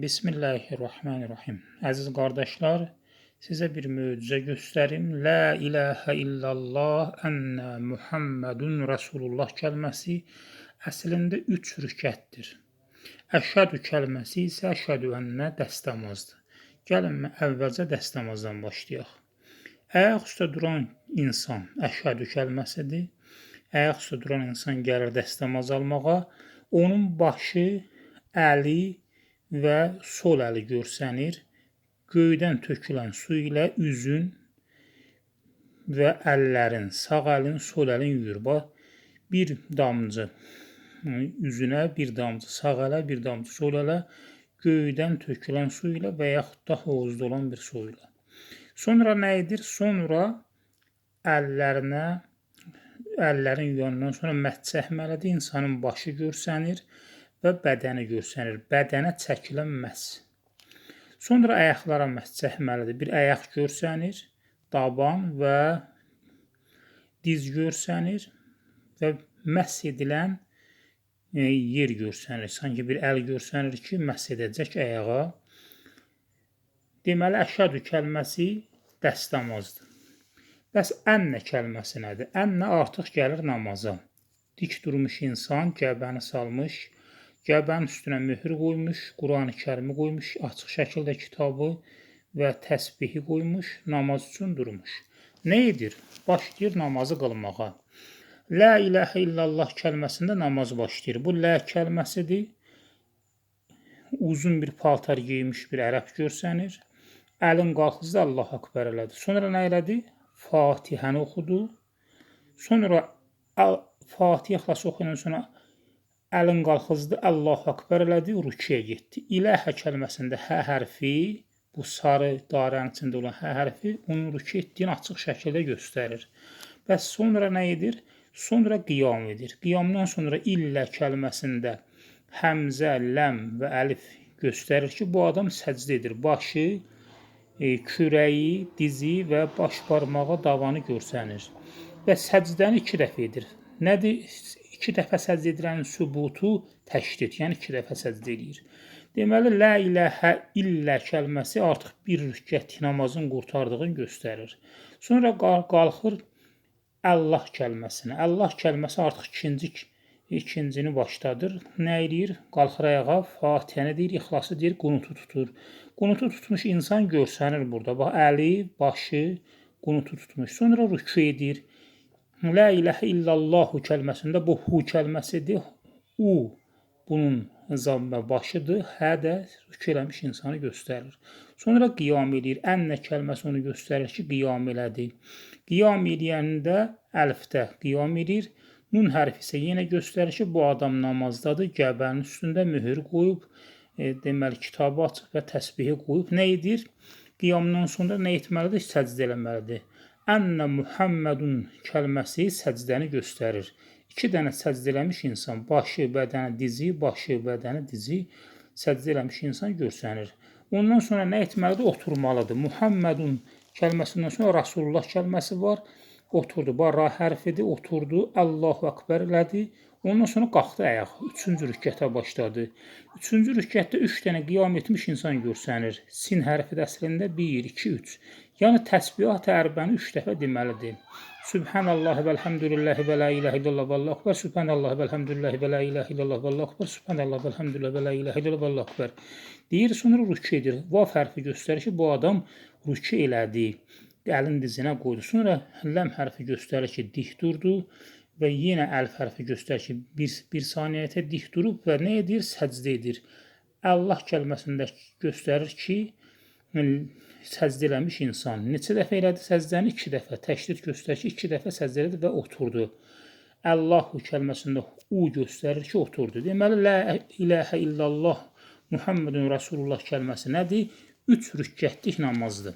Bismillahirrahmanirrahim. Əziz qardaşlar, sizə bir möcüzə göstərim. La ilahə illallah ənə Muhammedun Rasulullah kəlməsi əslində 3 rükətdir. Əşhədü kəlməsi isə əşhədü ənə dəstəmazdır. Gəlin əvvəlcə dəstəmazdan başlayaq. Ayaq üstə duran insan əşhədü kəlməsidir. Ayaq üstə duran insan gəlir dəstəmaz almağa. Onun başı, əli, və sol əli görsənir. Göydən tökülən su ilə üzün və əllərin, sağ əlin, sol əlin yuyur. Bir damcı üzünə, bir damcı sağ ələ, bir damcı sol ələ göydən tökülən su ilə və yaxud da hovuzda olan bir su ilə. Sonra nə edir? Sonra əllərinə əllərin yuyandan sonra məhz çəkməlidir. İnsanın başı görsənir və bədəni görsənir. Bədənə çəkilən məhz. Sonra ayaqlara məhz çəkməlidir. Bir ayaq görsənir, daban və diz görsənir və məhz edilən e, yer görsənir. Sanki bir əl görsənir ki, məhz edəcək ayağa. Deməli, əşhədü kəlməsi dəstəmazdır. Bəs ənnə kəlməsi nədir? Ənnə artıq gəlir namaza. Dik durmuş insan gəbəni salmış, Qəbənin üstünə möhür qoymuş, Qurani Kərimi qoymuş, açıq şəkildə kitabı və təsbihi qoymuş, namaz üçün durmuş. Nə edir? Başlayır namazı qılmağa. La ilahə illallah kəlməsində namaz başlayır. Bu la kəlməsidir. Uzun bir paltar geymiş bir ərəb görsənir. Əlin qalxızdı Allah akbar elədi. Sonra nə elədi? Fatihəni oxudu. Sonra Fatihə xilas oxuyandan sonra əlin qalxızdı, Allahu Akbar elədi, rüküyə getdi. İləhə kəlməsində hə hərfi, bu sarı dairənin içində olan hə hərfi onun rükü etdiyini açıq şəkildə göstərir. Bəs sonra nə edir? Sonra qiyam edir. Qiyamdan sonra illə kəlməsində həmzə, ləm və əlif göstərir ki, bu adam səcdə edir. Başı, e, kürəyi, dizi və baş barmağı, davanı görsənir. Və səcdəni iki dəfə edir. Nədir? İki dəfə səcd edilənin sübutu təşdid, yəni iki dəfə səcd edir. Deməli, la iləhə illə kəlməsi artıq bir rükət namazın qurtardığını göstərir. Sonra qalxır Allah kəlməsinə. Allah kəlməsi artıq ikinci ikincini başladır. Nə edir? Qalxır ayağa, Fatihəni deyir, İxlası deyir, qunutu tutur. Qunutu tutmuş insan görsənir burada. Bax, əli, başı qunutu tutmuş. Sonra rükü edir. La ilahə illallahu kəlməsində bu hu kəlməsidir. U bunun zammə başıdır. Hə də rükü eləmiş insanı göstərir. Sonra qiyam edir. Ənnə kəlməsi onu göstərir ki, qiyam elədi. Qiyam eləyəndə əlfdə qiyam edir. Nun hərfi isə yenə göstərir ki, bu adam namazdadır. Gəbənin üstündə möhür qoyub, e, deməli kitabı açıb və təsbihi qoyub nə edir? Qiyamdan sonra nə etməlidir? Səcdə eləməlidir. Ənnə Muhammedun kəlməsi səcdəni göstərir. İki dənə səcdə eləmiş insan, başı, bədəni, dizi, başı, bədəni, dizi səcdə eləmiş insan görsənir. Ondan sonra nə etməlidir? Oturmalıdır. Muhammedun kəlməsindən sonra Rasulullah kəlməsi var. Oturdu. Barra hərfidir, oturdu. Allahu Akbar elədi. Ondan sonra qalxdı ayağa. Üçüncü rükətə başladı. Üçüncü rükətdə üç dənə qiyam etmiş insan görsənir. Sin hərfi də əslində 1, 2, 3. Yəni təsbihat ərbəni üç dəfə deməlidir. Subhanallah və elhamdülillahi və la ilahe illallah və Allahu akbar. Subhanallah və elhamdülillahi və la ilahe illallah və Allahu akbar. Subhanallah və elhamdülillahi və la ilahe illallah və Allahu akbar. Deyir, sonra rükü edir. Vav hərfi göstərir ki, bu adam rükü elədi. Əlin dizinə qoydu. Sonra ləm hərfi göstərir ki, dik durdu və yenə əlf hərfi göstərir ki, bir, bir saniyətə dik durub və nə edir? Səcdə edir. Allah kəlməsində göstərir ki, səcdə eləmiş insan. Neçə dəfə elədi səcdəni? 2 dəfə. Təşdid göstərir ki, 2 dəfə səcdə elədi və oturdu. Allahu kəlməsində u göstərir ki, oturdu. Deməli, la ilahə illallah Muhammedun Rasulullah kəlməsi nədir? 3 rükətlik namazdır.